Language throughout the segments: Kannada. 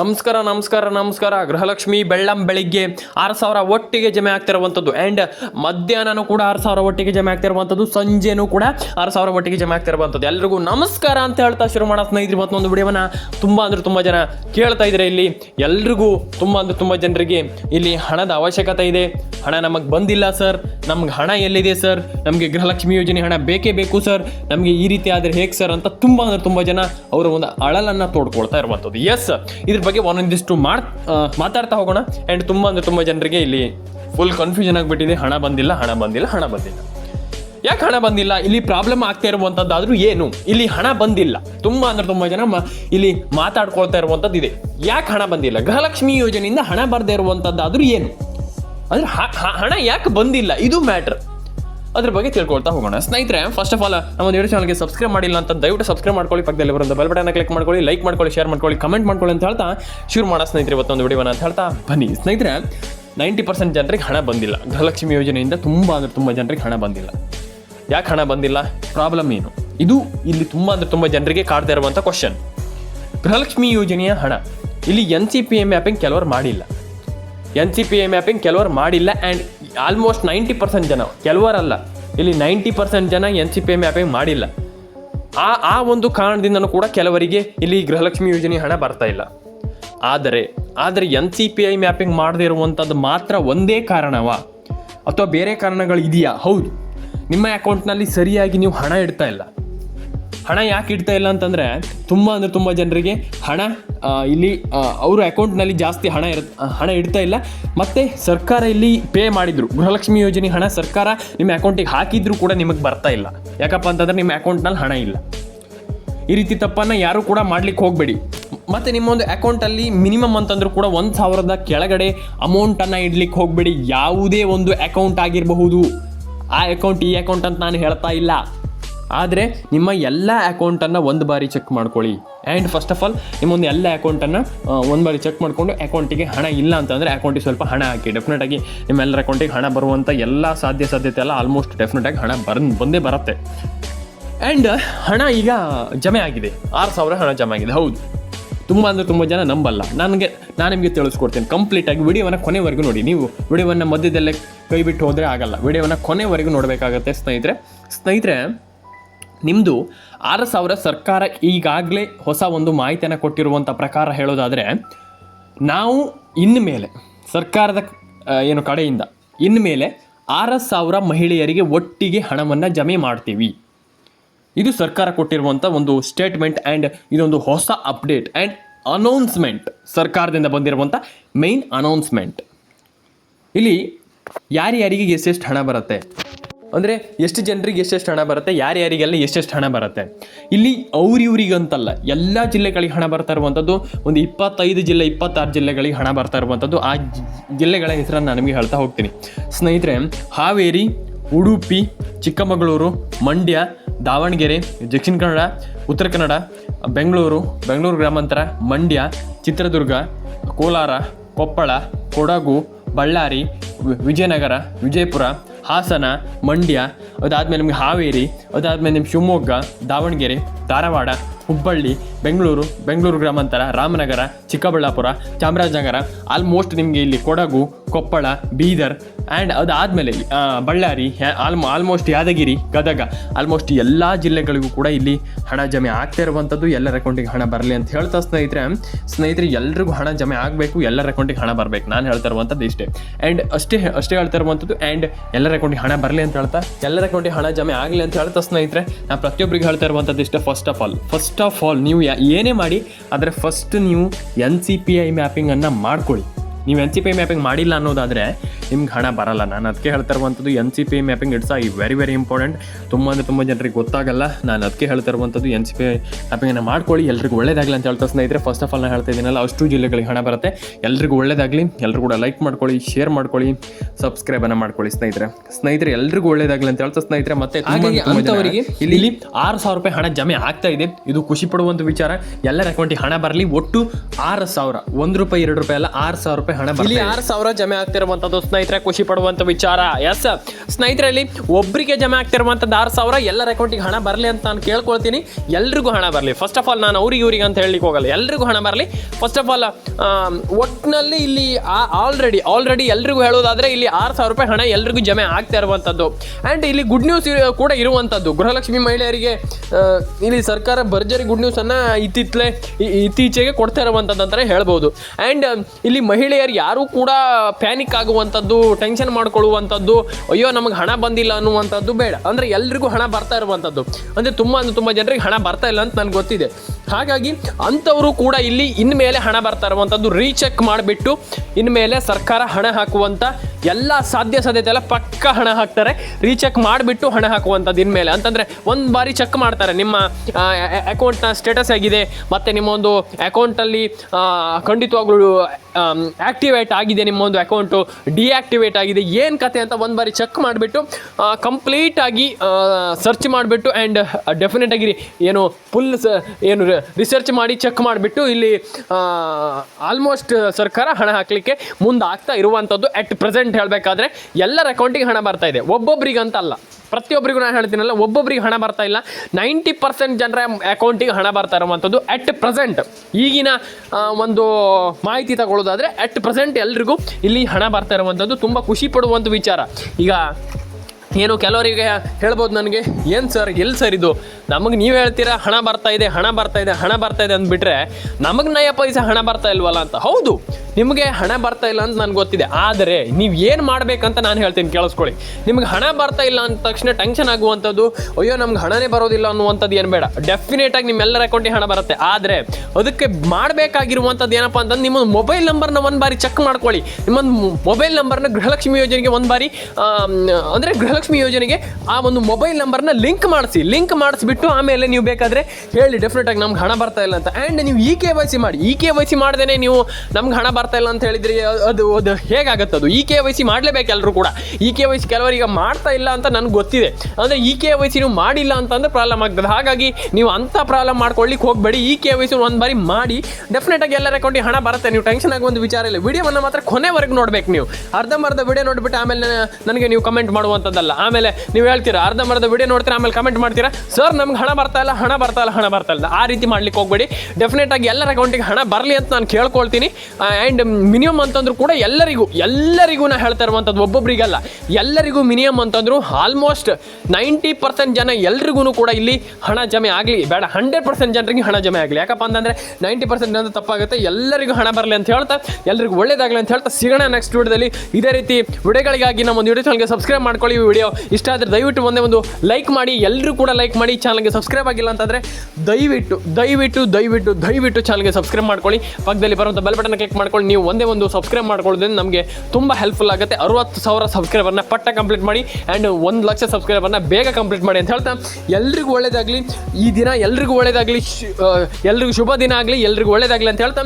ನಮಸ್ಕಾರ ನಮಸ್ಕಾರ ನಮಸ್ಕಾರ. ಗೃಹಲಕ್ಷ್ಮಿ ಬೆಳ್ಳಂ ಬೆಳಿಗ್ಗೆ ಆರು ಸಾವಿರ ಒಟ್ಟಿಗೆ ಜಮೆ ಆಗ್ತಿರುವಂಥದ್ದು. ಆ್ಯಂಡ್ ಮಧ್ಯಾಹ್ನನೂ ಕೂಡ ಆರು ಸಾವಿರ ಒಟ್ಟಿಗೆ ಜಮೆ ಆಗ್ತಿರುವಂಥದ್ದು. ಸಂಜೆನೂ ಕೂಡ ಆರು ಸಾವಿರ ಒಟ್ಟಿಗೆ ಜಮೆ ಆಗ್ತಿರುವಂಥದ್ದು. ಎಲ್ರಿಗೂ ನಮಸ್ಕಾರ ಅಂತ ಹೇಳ್ತಾ ಶುರು ಮಾಡೋ ಸ್ನೇಹಿತರು ಮತ್ತೊಂದು ವಿಡಿಯೋವನ್ನ ತುಂಬ ಅಂದ್ರೆ ತುಂಬ ಜನ ಕೇಳ್ತಾ ಇದ್ದಾರೆ ಇಲ್ಲಿ ಎಲ್ರಿಗೂ ತುಂಬ ಅಂದ್ರೆ ತುಂಬ ಜನರಿಗೆ ಇಲ್ಲಿ ಹಣದ ಅವಶ್ಯಕತೆ ಇದೆ. ಹಣ ನಮಗೆ ಬಂದಿಲ್ಲ ಸರ್. ನಮ್ಗೆ ಹಣ ಎಲ್ಲಿದೆ ಸರ್? ನಮಗೆ ಗೃಹಲಕ್ಷ್ಮಿ ಯೋಜನೆ ಹಣ ಬೇಕೇ ಬೇಕು ಸರ್? ನಮಗೆ ಈ ರೀತಿ ಆದರೆ ಹೇಗೆ ಸರ್ ಅಂತ ತುಂಬ ಅಂದ್ರೆ ತುಂಬ ಜನ ಅವರ ಒಂದು ಅಳಲನ್ನು ತೋಡ್ಕೊಳ್ತಾ ಇರುವಂಥದ್ದು. ಎಸ್ ಇದ್ರ ಬಗ್ಗೆ ಒಂದೊಂದಿಷ್ಟು ಮಾಡ್ ಮಾತಾಡ್ತಾ ಹೋಗೋಣ. ಆ್ಯಂಡ್ ತುಂಬ ಅಂದರೆ ತುಂಬ ಜನರಿಗೆ ಇಲ್ಲಿ ಫುಲ್ ಕನ್ಫ್ಯೂಷನ್ ಆಗಿಬಿಟ್ಟಿದೆ. ಹಣ ಬಂದಿಲ್ಲ ಹಣ ಬಂದಿಲ್ಲ ಹಣ ಬಂದಿಲ್ಲ. ಯಾಕೆ ಹಣ ಬಂದಿಲ್ಲ? ಇಲ್ಲಿ ಪ್ರಾಬ್ಲಮ್ ಆಗ್ತಾ ಇರುವಂಥದ್ದಾದರೂ ಏನು? ಇಲ್ಲಿ ಹಣ ಬಂದಿಲ್ಲ. ತುಂಬ ಅಂದ್ರೆ ತುಂಬ ಜನ ಇಲ್ಲಿ ಮಾತಾಡ್ಕೊಳ್ತಾ ಇರುವಂಥದ್ದು ಇದೆ. ಯಾಕೆ ಹಣ ಬಂದಿಲ್ಲ? ಗೃಹಲಕ್ಷ್ಮಿ ಯೋಜನೆಯಿಂದ ಹಣ ಬರದೇ ಇರುವಂಥದ್ದಾದರೂ ಏನು? ಅಂದ್ರೆ ಹಣ ಯಾಕೆ ಬಂದಿಲ್ಲ? ಇದು ಮ್ಯಾಟ್ರ್ ಅದ್ರ ಬಗ್ಗೆ ತಿಳ್ಕೊಳ್ತಾ ಹೋಗೋಣ. ಸ್ನೇಹಿತರೆ ಫಸ್ಟ್ ಆಫ್ ಆಲ್ ನಮ್ಮ ವಿಡಿಯೋ ಚಾನಲ್ಗೆ ಸಬ್ಸ್ಕ್ರೈಬ್ ಮಾಡಿಲ್ಲ ಅಂತ ದಯವಿಟ್ಟು ಸಬ್ಸ್ಕ್ರೈಬ್ ಮಾಡ್ಕೊಳ್ಳಿ. ಪಕ್ಕದಲ್ಲಿ ಬರೋದು ಬೆಲ್ ಬಟನ್ ಕ್ಲಿಕ್ ಮಾಡ್ಕೊಳ್ಳಿ ಲೈಕ್ ಮಾಡ್ಕೊಳ್ಳಿ ಶೇರ್ ಮಾಡ್ಕೊಳ್ಳಿ ಕಮೆಂಟ್ ಮಾಡ್ಕೊಳ್ಳಿ ಅಂತ ಹೇಳ್ತಾ ಶುರು ಮಾಡೋ ಸ್ನೇಹಿತರೆ ಇವತ್ತೊಂದು ವಿಡಿಯೋನ ಅಂತ ಹೇಳ್ತಾ ಬನ್ನಿ. ಸ್ನೇಹಿತರೆ ನೈಂಟಿ ಪರ್ಸೆಂಟ್ ಜನರಿಗೆ ಹಣ ಬಂದಿಲ್ಲ. ಗೃಹಲಕ್ಷ್ಮಿ ಯೋಜನೆಯಿಂದ ತುಂಬ ಅಂದ್ರೆ ತುಂಬ ಜನರಿಗೆ ಹಣ ಬಂದಿಲ್ಲ. ಯಾಕೆ ಹಣ ಬಂದಿಲ್ಲ? ಪ್ರಾಬ್ಲಮ್ ಏನು? ಇದು ಇಲ್ಲಿ ತುಂಬ ಅಂದ್ರೆ ತುಂಬ ಜನರಿಗೆ ಕಾಡ್ತಾ ಇರುವಂಥ ಕ್ವಶನ್ ಗೃಹಲಕ್ಷ್ಮಿ ಯೋಜನೆಯ ಹಣ. ಇಲ್ಲಿ N C P A mapping ಕೆಲವರು ಮಾಡಿಲ್ಲ. N C P A mapping ಕೆಲವರು ಮಾಡಿಲ್ಲ ಆ್ಯಂಡ್ ಆಲ್ಮೋಸ್ಟ್ ನೈಂಟಿ ಪರ್ಸೆಂಟ್ ಜನ, ಕೆಲವರಲ್ಲ. ಇಲ್ಲಿ ನೈಂಟಿ ಪರ್ಸೆಂಟ್ ಜನ ಎನ್ ಸಿ ಪಿ ಮ್ಯಾಪಿಂಗ್ ಮಾಡಿಲ್ಲ? ಆ ಆ ಒಂದು ಕಾರಣದಿಂದನೂ ಕೂಡ ಕೆಲವರಿಗೆ ಇಲ್ಲಿ ಗೃಹಲಕ್ಷ್ಮಿ ಯೋಜನೆ ಹಣ ಬರ್ತಾ ಇಲ್ಲ. ಆದರೆ ಆದರೆ N C P I mapping ಮಾಡದೇ ಇರುವಂಥದ್ದು ಮಾತ್ರ ಒಂದೇ ಕಾರಣವಾ? ಅಥವಾ ಬೇರೆ ಕಾರಣಗಳು ಇದೆಯಾ? ಹೌದು. ನಿಮ್ಮ ಅಕೌಂಟ್ನಲ್ಲಿ ಸರಿಯಾಗಿ ನೀವು ಹಣ ಇಡ್ತಾ ಇಲ್ಲ. ಹಣ ಯಾಕೆ ಇಡ್ತಾ ಇಲ್ಲ ಅಂತಂದರೆ ತುಂಬ ಅಂದರೆ ತುಂಬ ಜನರಿಗೆ ಹಣ ಇಲ್ಲಿ ಅವರು ಅಕೌಂಟ್ನಲ್ಲಿ ಜಾಸ್ತಿ ಹಣ ಇರ ಹಣ ಇಡ್ತಾ ಇಲ್ಲ. ಮತ್ತು ಸರ್ಕಾರ ಇಲ್ಲಿ ಪೇ ಮಾಡಿದ್ರು. ಗೃಹಲಕ್ಷ್ಮಿ ಯೋಜನೆ ಹಣ ಸರ್ಕಾರ ನಿಮ್ಮ ಅಕೌಂಟಿಗೆ ಹಾಕಿದ್ರು ಕೂಡ ನಿಮಗೆ ಬರ್ತಾ ಇಲ್ಲ. ಯಾಕಪ್ಪ ಅಂತಂದರೆ ನಿಮ್ಮ ಅಕೌಂಟ್ನಲ್ಲಿ ಹಣ ಇಲ್ಲ. ಈ ರೀತಿ ತಪ್ಪನ್ನು ಯಾರೂ ಕೂಡ ಮಾಡ್ಲಿಕ್ಕೆ ಹೋಗಬೇಡಿ. ಮತ್ತು ನಿಮ್ಮ ಒಂದು ಅಕೌಂಟಲ್ಲಿ ಮಿನಿಮಮ್ ಅಂತಂದರೂ ಕೂಡ ಒಂದು ಸಾವಿರದ ಕೆಳಗಡೆ ಅಮೌಂಟನ್ನು ಇಡ್ಲಿಕ್ಕೆ ಹೋಗಬೇಡಿ. ಯಾವುದೇ ಒಂದು ಅಕೌಂಟ್ ಆಗಿರಬಹುದು. ಆ ಅಕೌಂಟ್ ಈ ಅಕೌಂಟ್ ಅಂತ ನಾನು ಹೇಳ್ತಾ ಇಲ್ಲ. ಆದರೆ ನಿಮ್ಮ ಎಲ್ಲ ಅಕೌಂಟನ್ನು ಒಂದು ಬಾರಿ ಚೆಕ್ ಮಾಡ್ಕೊಳ್ಳಿ. ಆ್ಯಂಡ್ ಫಸ್ಟ್ ಆಫ್ ಆಲ್ ನಿಮ್ಮೊಂದು ಎಲ್ಲ ಅಕೌಂಟನ್ನು ಒಂದು ಬಾರಿ ಚೆಕ್ ಮಾಡಿಕೊಂಡು ಅಕೌಂಟಿಗೆ ಹಣ ಇಲ್ಲ ಅಂತಂದರೆ ಅಕೌಂಟಿಗೆ ಸ್ವಲ್ಪ ಹಣ ಹಾಕಿ. ಡೆಫಿನೆಟಾಗಿ ನಿಮ್ಮೆಲ್ಲರ ಅಕೌಂಟಿಗೆ ಹಣ ಬರುವಂಥ ಎಲ್ಲ ಸಾಧ್ಯ ಸಾಧ್ಯತೆ ಎಲ್ಲ ಆಲ್ಮೋಸ್ಟ್ ಡೆಫಿನೆಟಾಗಿ ಹಣ ಬರ್, ಬಂದೇ ಬರುತ್ತೆ. ಆ್ಯಂಡ್ ಹಣ ಈಗ ಜಮೆ ಆಗಿದೆ. ಆರು ಸಾವಿರ ಹಣ ಜಮೆ ಆಗಿದೆ. ಹೌದು. ತುಂಬ ಅಂದರೆ ತುಂಬ ಜನ ನಂಬಲ್ಲ. ನನಗೆ, ನಾನು ನಿಮಗೆ ತಿಳಿಸ್ಕೊಡ್ತೀನಿ. ಕಂಪ್ಲೀಟಾಗಿ ವಿಡಿಯೋವನ್ನು ಕೊನೆವರೆಗೂ ನೋಡಿ. ನೀವು ವಿಡಿಯೋವನ್ನು ಮಧ್ಯದಲ್ಲೇ ಕೈ ಬಿಟ್ಟು ಹೋದರೆ ಆಗಲ್ಲ. ವಿಡಿಯೋವನ್ನು ಕೊನೆವರೆಗೂ ನೋಡಬೇಕಾಗತ್ತೆ ಸ್ನೇಹಿತರೆ. ಸ್ನೇಹಿತರೆ ನಿಮ್ಮದು ಆರು ಸಾವಿರ ಸರ್ಕಾರ ಈಗಾಗಲೇ ಹೊಸ ಒಂದು ಮಾಹಿತಿಯನ್ನು ಕೊಟ್ಟಿರುವಂಥ ಪ್ರಕಾರ ಹೇಳೋದಾದರೆ, ನಾವು ಇನ್ನು ಮೇಲೆ, ಸರ್ಕಾರದ ಏನು ಕಡೆಯಿಂದ ಇನ್ನು ಮೇಲೆ ಆರು ಸಾವಿರ ಮಹಿಳೆಯರಿಗೆ ಒಟ್ಟಿಗೆ ಹಣವನ್ನು ಜಮೆ ಮಾಡ್ತೀವಿ. ಇದು ಸರ್ಕಾರ ಕೊಟ್ಟಿರುವಂಥ ಒಂದು ಸ್ಟೇಟ್ಮೆಂಟ್ ಆ್ಯಂಡ್ ಇದೊಂದು ಹೊಸ ಅಪ್ಡೇಟ್ ಆ್ಯಂಡ್ ಅನೌನ್ಸ್ಮೆಂಟ್ ಸರ್ಕಾರದಿಂದ ಬಂದಿರುವಂಥ ಮೇನ್ ಅನೌನ್ಸ್ಮೆಂಟ್ ಇಲ್ಲಿ ಯಾರ್ಯಾರಿಗೆ ಎಷ್ಟೆಷ್ಟು ಹಣ ಬರುತ್ತೆ? ಅಂದರೆ ಎಷ್ಟು ಜನರಿಗೆ ಎಷ್ಟೆಷ್ಟು ಹಣ ಬರುತ್ತೆ ಯಾರ್ಯಾರಿಗೆಲ್ಲ ಎಷ್ಟೆಷ್ಟು ಹಣ ಬರುತ್ತೆ. ಇಲ್ಲಿ ಅವ್ರಿವ್ರಿಗಂತಲ್ಲ ಎಲ್ಲ ಜಿಲ್ಲೆಗಳಿಗೆ ಹಣ ಬರ್ತಾ ಇರುವಂಥದ್ದು ಒಂದು ಇಪ್ಪತ್ತೈದು ಜಿಲ್ಲೆ, ಇಪ್ಪತ್ತಾರು ಜಿಲ್ಲೆಗಳಿಗೆ ಹಣ ಬರ್ತಾ ಇರುವಂಥದ್ದು ಆ ಜಿಲ್ಲೆಗಳ ಹೆಸರನ್ನು ನಾನು ನಿಮಗೆ ಹೇಳ್ತಾ ಹೋಗ್ತೀನಿ. ಸ್ನೇಹಿತರೆ, ಹಾವೇರಿ, ಉಡುಪಿ, ಚಿಕ್ಕಮಗಳೂರು, ಮಂಡ್ಯ, ದಾವಣಗೆರೆ, ದಕ್ಷಿಣ ಕನ್ನಡ, ಉತ್ತರ ಕನ್ನಡ, ಬೆಂಗಳೂರು ಬೆಂಗಳೂರು ಗ್ರಾಮಾಂತರ, ಮಂಡ್ಯ, ಚಿತ್ರದುರ್ಗ, ಕೋಲಾರ, ಕೊಪ್ಪಳ, ಕೊಡಗು, ಬಳ್ಳಾರಿ, ವಿಜಯನಗರ, ವಿಜಯಪುರ ಹಾಸನ ಮಂಡ್ಯ ಅದಾದಮೇಲೆ ನಿಮಗೆ ಹಾವೇರಿ ಅದಾದಮೇಲೆ ನಿಮ್ಮ ಶಿವಮೊಗ್ಗ ದಾವಣಗೆರೆ. ಧಾರವಾಡ, ಹುಬ್ಬಳ್ಳಿ, ಬೆಂಗಳೂರು ಬೆಂಗಳೂರು ಗ್ರಾಮಾಂತರ, ರಾಮನಗರ, ಚಿಕ್ಕಬಳ್ಳಾಪುರ, ಚಾಮರಾಜನಗರ ಆಲ್ಮೋಸ್ಟ್ ನಿಮಗೆ ಇಲ್ಲಿ ಕೊಡಗು, ಕೊಪ್ಪಳ, ಬೀದರ್ ಆ್ಯಂಡ್ ಅದಾದಮೇಲೆ ಬಳ್ಳಾರಿ ಆಲ್ಮೋ ಆಲ್ಮೋಸ್ಟ್ ಯಾದಗಿರಿ, ಗದಗ ಆಲ್ಮೋಸ್ಟ್ ಎಲ್ಲ ಜಿಲ್ಲೆಗಳಿಗೂ ಕೂಡ ಇಲ್ಲಿ ಹಣ ಜಮೆ ಆಗ್ತಾ ಇರುವಂಥದ್ದು ಎಲ್ಲರ ಅಕೌಂಟಿಗೆ ಹಣ ಬರಲಿ ಅಂತ ಹೇಳ್ತಾ ಸ್ನೇಹಿತರೆ. ಸ್ನೇಹಿತರೆ, ಎಲ್ರಿಗೂ ಹಣ ಜಮೆ ಆಗಬೇಕು, ಎಲ್ಲರ ಅಕೌಂಟಿಗೆ ಹಣ ಬರಬೇಕು. ನಾನು ಹೇಳ್ತಾ ಇರುವಂಥದ್ದು ಇಷ್ಟೇ. ಆ್ಯಂಡ್ ಅಷ್ಟೇ ಅಷ್ಟೇ ಹೇಳ್ತಾ ಇರುವಂಥದ್ದು ಆ್ಯಂಡ್ ಎಲ್ಲರ ಅಕೌಂಟಿಗೆ ಹಣ ಬರಲಿ ಅಂತ ಹೇಳ್ತಾ, ಎಲ್ಲರ ಅಕೌಂಟಿಗೆ ಹಣ ಜಮೆ ಆಗಲಿ ಅಂತ ಹೇಳ್ತಾ ಸ್ನೇಹಿತರೆ. ನಾನು ಪ್ರತಿಯೊಬ್ಬರಿಗೆ ಹೇಳ್ತಾ ಇರುವಂಥದ್ದು ಇಷ್ಟೇ first of all first of all ನೀವು ಏನೇ ಮಾಡಿ, ಆದರೆ ಫಸ್ಟ್ ನೀವು ಎನ್ ಸಿ ಪಿ ಐ ಮ್ಯಾಪಿಂಗನ್ನು ಮಾಡ್ಕೊಳ್ಳಿ. ನೀವು ಎನ್ ಸಿ ಪಿ ಮ್ಯಾಪಿಂಗ್ ಮಾಡಿಲ್ಲ ಅನ್ನೋದಾದರೆ ನಿಮ್ಗೆ ಹಣ ಬರಲ್ಲ. ನಾನು ಅದಕ್ಕೆ ಹೇಳ್ತಾ ಇರುವಂಥದ್ದು N C P mapping it's a very very important ತುಂಬ ಅಂದರೆ ತುಂಬ ಜನರಿಗೆ ಗೊತ್ತಾಗಲ್ಲ. ನಾನು ಅದಕ್ಕೆ ಹೇಳ್ತಾ ಇರುವಂಥದ್ದು ಎನ್ ಸಿ ಪಿ ಮ್ಯಾಪಿಂಗನ್ನು ಮಾಡ್ಕೊಳ್ಳಿ. ಎಲ್ರಿಗೂ ಒಳ್ಳೇದಾಗಲಿ ಅಂತ ಹೇಳ್ತಾ ಸ್ನೇಹಿತರೆ. ಫಸ್ಟ್ ಆಫ್ ಆಲ್ ನಾನು ಹೇಳ್ತಾ ಇದ್ದೀನಲ್ಲ ಅಷ್ಟು ಜಿಲ್ಲೆಗಳಿಗೆ ಹಣ ಬರುತ್ತೆ. ಎಲ್ರಿಗೂ ಒಳ್ಳೇದಾಗಲಿ. ಎಲ್ಲರೂ ಕೂಡ ಲೈಕ್ ಮಾಡ್ಕೊಳ್ಳಿ ಶೇರ್ ಮಾಡ್ಕೊಳ್ಳಿ ಸಬ್ಸ್ಕ್ರೈಬನ್ನು ಮಾಡ್ಕೊಳ್ಳಿ ಸ್ನೇಹಿತರೆ. ಸ್ನೇಹಿತರೆ ಎಲ್ರಿಗೂ ಒಳ್ಳೇದಾಗಲಿ ಅಂತ ಹೇಳ್ತಾ ಸ್ನೇಹಿತರೆ. ಮತ್ತೆ ಅಂಥವರಿಗೆ ಇಲ್ಲಿ ಇಲ್ಲಿ ಆರು ಸಾವಿರ ರೂಪಾಯಿ ಹಣ ಜಮೆ ಆಗ್ತಾ ಇದೆ. ಇದು ಖುಷಿ ಪಡುವಂಥ ವಿಚಾರ. ಎಲ್ಲರ ಅಕೌಂಟಿಗೆ ಹಣ ಬರಲಿ. ಒಟ್ಟು ಆರು ಸಾವಿರ ಒಂದು ರೂಪಾಯಿ ಎರಡು ರೂಪಾಯಿ ಅಲ್ಲ ಆರು ಸಾವಿರ ರೂಪಾಯಿ ರೂಪಾಯಿ ಹಣ ಇಲ್ಲಿ ಆರು ಸಾವಿರ ಜಮೆ ಆಗ್ತಿರುವಂತದ್ದು ಸ್ನೇಹಿತರೆ ಖುಷಿ ಪಡುವಂತ ವಿಚಾರ. ಎಸ್ ಸ್ನೇಹಿತರಲ್ಲಿ ಒಬ್ಬರಿಗೆ ಜಮೆ ಆಗ್ತಿರುವಂತದ್ದು ಆರು ಸಾವಿರ ಎಲ್ಲರ ಅಕೌಂಟಿಗೆ ಹಣ ಬರಲಿ ಅಂತ ನಾನು ಕೇಳ್ಕೊಳ್ತೀನಿ. ಎಲ್ರಿಗೂ ಹಣ ಬರಲಿ. ಫಸ್ಟ್ ಆಫ್ ಆಲ್ ನಾನು ಅವ್ರಿಗೆ ಇವ್ರಿಗೆ ಅಂತ ಹೇಳಲಿಕ್ಕೆ ಹೋಗಲ್ಲ. ಎಲ್ರಿಗೂ ಹಣ ಬರಲಿ. ಫಸ್ಟ್ ಆಫ್ ಆಲ್ ಒಟ್ಟಿನಲ್ಲಿ ಇಲ್ಲಿ ಆಲ್ರೆಡಿ ಆಲ್ರೆಡಿ ಎಲ್ರಿಗೂ ಹೇಳೋದಾದ್ರೆ ಇಲ್ಲಿ ಆರು ಸಾವಿರ ರೂಪಾಯಿ ಹಣ ಎಲ್ರಿಗೂ ಜಮೆ ಆಗ್ತಾ ಇರುವಂಥದ್ದು ಆ್ಯಂಡ್ ಇಲ್ಲಿ ಗುಡ್ ನ್ಯೂಸ್ ಕೂಡ ಇರುವಂಥದ್ದು ಗೃಹಲಕ್ಷ್ಮಿ ಮಹಿಳೆಯರಿಗೆ ಇಲ್ಲಿ ಸರ್ಕಾರ ಭರ್ಜರಿ ಗುಡ್ ನ್ಯೂಸನ್ನು ಇತ್ತಿತ್ತಲೇ ಇತ್ತೀಚೆಗೆ ಕೊಡ್ತಾ ಇರುವಂಥದ್ದು ಅಂತಲೇ ಹೇಳ್ಬೋದು. ಆ್ಯಂಡ್ ಇಲ್ಲಿ ಮಹಿಳೆಯರು ಯಾರೂ ಕೂಡ ಪ್ಯಾನಿಕ್ ಆಗುವಂಥದ್ದು ಟೆನ್ಷನ್ ಮಾಡ್ಕೊಳ್ಳುವಂಥದ್ದು, ಅಯ್ಯೋ ನಮಗೆ ಹಣ ಬಂದಿಲ್ಲ ಅನ್ನುವಂಥದ್ದು ಬೇಡ. ಅಂದರೆ ಎಲ್ರಿಗೂ ಹಣ ಬರ್ತಾ ಇರುವಂಥದ್ದು. ಅಂದರೆ ತುಂಬ ಅಂದರೆ ತುಂಬ ಜನರಿಗೆ ಹಣ ಬರ್ತಾ ಇಲ್ಲ ಅಂತ ನನಗೆ ಗೊತ್ತಿದೆ. ಹಾಗಾಗಿ ಅಂಥವರು ಕೂಡ ಇಲ್ಲಿ ಇನ್ಮೇಲೆ ಹಣ ಬರ್ತಾ ಇರುವಂಥದ್ದು ರೀಚೆಕ್ ಮಾಡಿಬಿಟ್ಟು ಇನ್ಮೇಲೆ ಸರ್ಕಾರ ಹಣ ಹಾಕುವಂಥ ಎಲ್ಲ ಸಾಧ್ಯ ಸಾಧ್ಯತೆ ಎಲ್ಲ ಪಕ್ಕ ಹಣ ಹಾಕ್ತಾರೆ. ರೀಚೆಕ್ ಮಾಡಿಬಿಟ್ಟು ಹಣ ಹಾಕುವಂಥದ್ದು ಇನ್ಮೇಲೆ. ಅಂತಂದರೆ ಒಂದು ಬಾರಿ ಚೆಕ್ ಮಾಡ್ತಾರೆ. ನಿಮ್ಮ ಅಕೌಂಟ್ನ ಸ್ಟೇಟಸ್ ಆಗಿದೆ ಮತ್ತು ನಿಮ್ಮ ಒಂದು ಅಕೌಂಟಲ್ಲಿ ಖಂಡಿತವಾಗ್ಲೂ ಆ್ಯಕ್ಟಿವೇಟ್ ಆಗಿದೆ ನಿಮ್ಮ ಒಂದು ಅಕೌಂಟು ಡಿಆಕ್ಟಿವೇಟ್ ಆಗಿದೆ, ಏನು ಕತೆ ಅಂತ ಒಂದು ಬಾರಿ ಚೆಕ್ ಮಾಡಿಬಿಟ್ಟು ಕಂಪ್ಲೀಟಾಗಿ ಸರ್ಚ್ ಮಾಡಿಬಿಟ್ಟು ಆ್ಯಂಡ್ ಡೆಫಿನೆಟ್ ಆಗಿರಿ ಏನು ಫುಲ್ ಸ, ಏನು ರಿಸರ್ಚ್ ಮಾಡಿ ಚೆಕ್ ಮಾಡಿಬಿಟ್ಟು ಇಲ್ಲಿ ಆಲ್ಮೋಸ್ಟ್ ಸರ್ಕಾರ ಹಣ ಹಾಕಲಿಕ್ಕೆ ಮುಂದೆ ಆಗ್ತಾ ಇರುವಂಥದ್ದು ಅಟ್ ಪ್ರೆಸೆಂಟ್ ಹೇಳಬೇಕಾದ್ರೆ ಎಲ್ಲರ ಅಕೌಂಟಿಗೆ ಹಣ ಬರ್ತಾ ಇದೆ. ಒಬ್ಬೊಬ್ರಿಗೆ ಅಂತ ಅಲ್ಲ ಪ್ರತಿಯೊಬ್ಬರಿಗೂ ನಾನು ಹೇಳ್ತೀನಲ್ಲ ಒಬ್ಬೊಬ್ಬರಿಗೆ ಹಣ ಬರ್ತಾ ಇಲ್ಲ. ನೈಂಟಿ ಪರ್ಸೆಂಟ್ ಜನರ ಅಕೌಂಟಿಗೆ ಹಣ ಬರ್ತಾ ಇರುವಂಥದ್ದು ಅಟ್ ಪ್ರೆಸೆಂಟ್ ಈಗಿನ ಒಂದು ಮಾಹಿತಿ ತಗೊಳ್ಳೋದಾದರೆ ಅಟ್ ಪ್ರೆಸೆಂಟ್ ಎಲ್ರಿಗೂ ಇಲ್ಲಿ ಹಣ ಬರ್ತಾ ಇರುವಂಥದ್ದು ತುಂಬ ಖುಷಿ ಪಡುವಂಥ ವಿಚಾರ. ಈಗ ಏನು ಕೆಲವರಿಗೆ ಹೇಳ್ಬೋದು ನನಗೆ? ಏನು ಸರ್ ಎಲ್ಲಿ ಸರ್ ಇದು? ನಮಗೆ ನೀವು ಹೇಳ್ತೀರಾ, ಹಣ ಬರ್ತಾ ಇದೆ, ಹಣ ಬರ್ತಾ ಇದೆ, ಹಣ ಬರ್ತಾ ಇದೆ ಅಂದ್ಬಿಟ್ರೆ ನಮಗೆ ನಯ ಪೈಸೆ ಹಣ ಬರ್ತಾ ಇಲ್ವಲ್ಲ ಅಂತ. ಹೌದು, ನಿಮಗೆ ಹಣ ಬರ್ತಾ ಇಲ್ಲ ಅಂತ ನನಗೆ ಗೊತ್ತಿದೆ. ಆದರೆ ನೀವು ಏನು ಮಾಡಬೇಕಂತ ನಾನು ಹೇಳ್ತೀನಿ, ಕೇಳಿಸ್ಕೊಳ್ಳಿ. ನಿಮ್ಗೆ ಹಣ ಬರ್ತಾ ಇಲ್ಲ ಅಂದ ತಕ್ಷಣ ಟೆನ್ಷನ್ ಆಗುವಂಥದ್ದು, ಅಯ್ಯೋ ನಮ್ಗೆ ಹಣನೇ ಬರೋದಿಲ್ಲ ಅನ್ನುವಂಥದ್ದು ಏನು ಬೇಡ. ಡೆಫಿನೆಟಾಗಿ ನಿಮ್ಮೆಲ್ಲರ ಅಕೌಂಟಿಗೆ ಹಣ ಬರುತ್ತೆ. ಆದರೆ ಅದಕ್ಕೆ ಮಾಡಬೇಕಾಗಿರುವಂಥದ್ದು ಏನಪ್ಪ ಅಂತಂದ್ರೆ ನಿಮ್ಮ ಮೊಬೈಲ್ ನಂಬರ್ನ ಒಂದು ಬಾರಿ ಚೆಕ್ ಮಾಡ್ಕೊಳ್ಳಿ. ನಿಮ್ಮ ಮೊಬೈಲ್ ನಂಬರ್ನ ಗೃಹಲಕ್ಷ್ಮಿ ಯೋಜನೆಗೆ ಒಂದು ಬಾರಿ ಅಂದರೆ ಅಂದರೆ ಗೃಹಲಕ್ಷ್ಮಿ ಯೋಜನೆಗೆ ಆ ಒಂದು ಮೊಬೈಲ್ ನಂಬರ್ನ ಲಿಂಕ್ ಮಾಡಿಸಿ, ಲಿಂಕ್ ಮಾಡಿಸ್ಬಿಟ್ಟು ಆಮೇಲೆ ನೀವು ಬೇಕಾದರೆ ಹೇಳಿ ಡೆಫಿನೆಟ್ ಆಗಿ ನಮ್ಗೆ ಹಣ ಬರ್ತಾ ಇಲ್ಲ ಅಂತ. ಆ್ಯಂಡ್ ನೀವು ಇ ಕೆ ವೈ ಸಿ ಮಾಡಿ ಇ ಕೆ ವೈ ಸಿ ಮಾಡ್ದೇ ನೀವು ನಮ್ಗೆ ಹಣ ಬರ್ತಾ ಇಲ್ಲ ಅಂತ ಹೇಳಿದ್ರಿ, ಅದು ಅದು ಹೇಗಾಗುತ್ತೆ ಅದು? ಇ ಕೆ ವೈ ಸಿ ಮಾಡಲೇಬೇಕು ಎಲ್ಲರೂ ಕೂಡ? ಇ ಕೆ ವೈ ಸಿ ಕೆಲವರಿಗೆ ಮಾಡ್ತಾ ಇಲ್ಲ ಅಂತ ನನಗೆ ಗೊತ್ತಿದೆ. ಅಂದರೆ ಇ ಕೆ ವೈ ಸಿ ನೀವು ಮಾಡಿಲ್ಲ ಅಂತಂದ್ರೆ ಪ್ರಾಬ್ಲಮ್ ಆಗ್ತದೆ. ಹಾಗಾಗಿ ನೀವು ಅಂಥ ಪ್ರಾಬ್ಲಮ್ ಮಾಡ್ಕೊಳ್ಳಿಕ್ಕೆ ಹೋಗಬೇಡಿ. ಇ ಕೆ ವೈ ಸಿ ಒಂದು ಬಾರಿ ಮಾಡಿ ಡೆಫಿನೆಟ್ ಆಗಿ ಎಲ್ಲರ ಅಕೌಂಟಿಗೆ ಹಣ ಬರುತ್ತೆ. ನೀವು ಟೆನ್ಷನ್ ಆಗುವ ಒಂದು ವಿಚಾರ ಇಲ್ಲ. ವಿಡಿಯೋವನ್ನು ಮಾತ್ರ ಕೊನೆವರೆಗೆ ನೋಡ್ಬೇಕು ನೀವು. ಅರ್ಧಂಬರ್ಧ ವಿಡಿಯೋ ನೋಡಿಬಿಟ್ಟು ಆಮೇಲೆ ನನಗೆ ನೀವು ಕಮೆಂಟ್ ಮಾಡುವಂಥದ್ದಲ್ಲ. ಆಮೇಲೆ ನೀವು ಹೇಳ್ತೀರಾ, ಅರ್ಧ ಮರದ ವಿಡಿಯೋ ನೋಡ್ತೀರಾ, ಆಮೇಲೆ ಕಮೆಂಟ್ ಮಾಡ್ತೀರಾ? ಸರ್ ನಮ್ಗೆ ಹಣ ಬರ್ತಾ ಇಲ್ಲ, ಹಣ ಬರ್ತಾ ಇಲ್ಲ, ಹಣ ಬರ್ತಾ ಇಲ್ಲ. ಆ ರೀತಿ ಮಾಡ್ಲಿಕ್ಕೆ ಹೋಗ್ಬೇಡಿ. ಡೆಫಿನೆಟ್ ಆಗಿ ಎಲ್ಲರ ಅಕೌಂಟಿಗೆ ಹಣ ಬರಲಿ ಅಂತ ನಾನು ಕೇಳ್ಕೊಳ್ತೀನಿ. ಆ್ಯಂಡ್ ಮಿನಿಮಮ್ ಅಂತಂದ್ರೂ ಕೂಡ ಎಲ್ಲರಿಗೂ ಎಲ್ಲರಿಗೂ ನಾ ಹೇಳ್ತಾ ಇರುವಂಥದ್ದು ಒಬ್ಬೊಬ್ಬರಿಗಲ್ಲ ಎಲ್ಲರಿಗೂ ಮಿನಿಮಮ್ ಅಂತಂದ್ರು ಆಲ್ಮೋಸ್ಟ್ ನೈಂಟಿ ಪರ್ಸೆಂಟ್ ಜನ ಎಲ್ರಿಗೂ ಕೂಡ ಇಲ್ಲಿ ಹಣ ಜಮೆ ಆಗಲಿ. ಬೇಡ ಹಂಡ್ರೆಡ್ ಪರ್ಸೆಂಟ್ ಜನರಿಗೆ ಹಣ ಜಮೆ ಆಗಲಿ. ಯಾಕಪ್ಪ ಅಂತಂದರೆ ನೈಂಟಿ ಪರ್ಸೆಂಟ್ ಜನ ತಪ್ಪಾಗುತ್ತೆ, ಎಲ್ಲರಿಗೂ ಹಣ ಬರಲಿ ಅಂತ ಹೇಳ್ತಾ, ಎಲ್ರಿಗೂ ಒಳ್ಳೇದಾಗಲಿ ಅಂತ ಹೇಳ್ತಾ, ಸಿಗೋಣ ನೆಕ್ಸ್ಟ್ ವಿಡಿಯೋದಲ್ಲಿ ಇದೇ ರೀತಿ ವಿಡಿಯೋಗಳಿಗಾಗಿ ನಮ್ಮ ಒಂದು ಯೂಟ್ಯೂಬ್ ಚಾನಲ್ಗೆ ಸಬ್ಸ್ಕ್ರೈಬ್ ಮಾಡ್ಕೊಳ್ಳಿ. ಈ ವಿಡಿಯೋ ಇಷ್ಟ ಆದರೆ ದಯವಿಟ್ಟು ಒಂದೇ ಒಂದು ಲೈಕ್ ಮಾಡಿ ಎಲ್ಲರೂ ಕೂಡ ಲೈಕ್ ಮಾಡಿ ಚಾನಲ್ಗೆ ಸಬ್ಸ್ಕ್ರೈಬ್ ಆಗಿಲ್ಲ ಅಂತಂದರೆ ದಯವಿಟ್ಟು ದಯವಿಟ್ಟು ದಯವಿಟ್ಟು ದಯವಿಟ್ಟು ಚಾನಲ್ಗೆ ಸಬ್ಸ್ಕ್ರೈಬ್ ಮಾಡ್ಕೊಳ್ಳಿ. ಪಕ್ಕದಲ್ಲಿ ಬರುವಂಥ ಬೆಲ್ ಬಟನ್ ಕ್ಲಿಕ್ ಮಾಡ್ಕೊಳ್ಳಿ. ನೀವು ಒಂದೇ ಒಂದು ಸಬ್ಸ್ಕ್ರೈಬ್ ಮಾಡ್ಕೊಳ್ಳೋದ್ರಿಂದ ನಮಗೆ ತುಂಬ ಹೆಲ್ಪ್ಫುಲ್ ಆಗುತ್ತೆ. ಅರವತ್ತು ಸಾವಿರ ಸಬ್ಸ್ಕ್ರೈಬರ್ನ ಪಟ್ಟ ಕಂಪ್ಲೀಟ್ ಮಾಡಿ ಆ್ಯಂಡ್ ಒಂದು ಲಕ್ಷ ಸಬ್ಸ್ಕ್ರೈಬರ್ನ ಬೇಗ ಕಂಪ್ಲೀಟ್ ಮಾಡಿ ಅಂತ ಹೇಳ್ತಾ. ಎಲ್ರಿಗೂ ಒಳ್ಳೇದಾಗಲಿ. ಈ ದಿನ ಎಲ್ರಿಗೂ ಒಳ್ಳೇದಾಗಲಿ. ಎಲ್ರಿಗೂ ಶುಭ ದಿನ ಆಗಲಿ, ಎಲ್ರಿಗೂ ಒಳ್ಳೇದಾಗಲಿ ಅಂತ ಹೇಳ್ತಾ.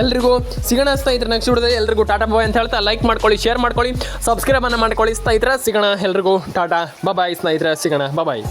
ಎಲ್ರಿಗೂ ಸಿಗೋಣ ಸ್ನೇಹಿತರೆ ನೆಕ್ಸ್ಟ್ ವಿಡಿಯೋದಲ್ಲಿ ಎಲ್ರಿಗೂ ಟಾಟಾ ಬಾಯ್ ಅಂತ ಹೇಳ್ತಾ ಲೈಕ್ ಮಾಡ್ಕೊಳ್ಳಿ ಶೇರ್ ಮಾಡ್ಕೊಳ್ಳಿ ಸಬ್ಸ್ಕ್ರೈಬನ್ನು ಮಾಡ್ಕೊಳ್ಳಿ ಸ್ನೇಹಿತರೆ, ಸಿಗೋಣ ಎಲ್ರಿಗೂ. ಟಾಟಾ ಬಾಯ್ ಸ್ನೇಹಿತರೆ, ಸಿಗೋಣ ಬಾಯ್